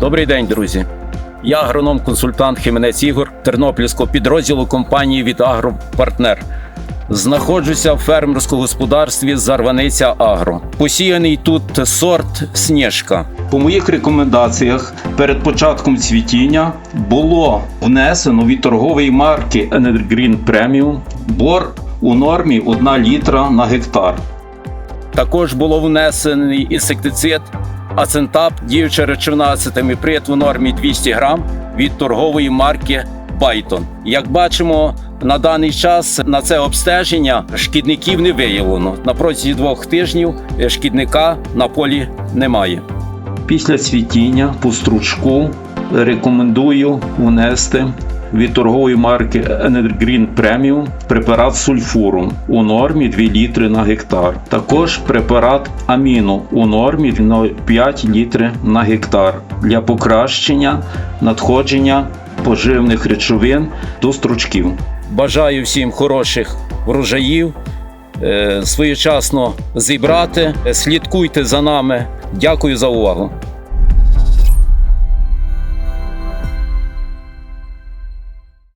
Добрий день, друзі. Я агроном-консультант Хіменець Ігор Тернопільського підрозділу компанії від Агропартнер. Знаходжуся в фермерському господарстві Зарваниця Агро. Посіяний тут сорт Снєжка. По моїх рекомендаціях перед початком цвітіння було внесено від торгової марки Energreen Premium бор у нормі 1 літра на гектар. Також було внесений інсектицид Ацентап, діюча речовина ацетаміприд в нормі 200 грам від торгової марки Byton. Як бачимо, на даний час на це обстеження шкідників не виявлено. На протязі двох тижнів е, шкідника на полі немає. Після цвітіння по стручку рекомендую внести від торгової марки Energreen Premium препарат сульфуру у нормі 2 літри на гектар. Також препарат аміну у нормі 0,5 літри на гектар для покращення надходження поживних речовин до стручків. Бажаю всім хороших врожаїв. е, Своєчасно зібрати, слідкуйте за нами. Дякую за увагу.